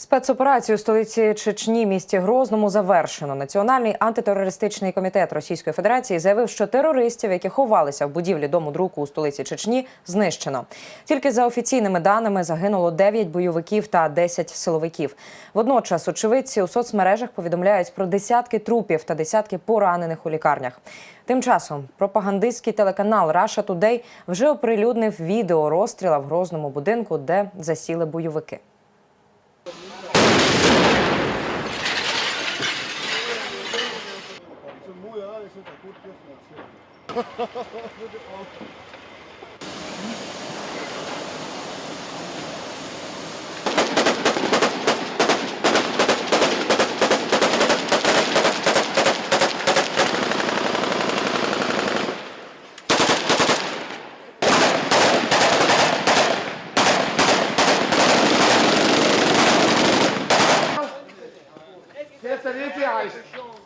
Спецоперацію столиці Чечні місті Грозному завершено. Національний антитерористичний комітет Російської Федерації заявив, що терористів, які ховалися в будівлі дому друку у столиці Чечні, знищено. Тільки за офіційними даними загинуло 9 бойовиків та 10 силовиків. Водночас очевидці у соцмережах повідомляють про десятки трупів та десятки поранених у лікарнях. Тим часом пропагандистський телеканал Russia Today вже оприлюднив відео розстріла в грозному будинку, де засіли бойовики. Oh ja, ich finde das gut, dürfen wir das Jetzt erlebt ihr euch.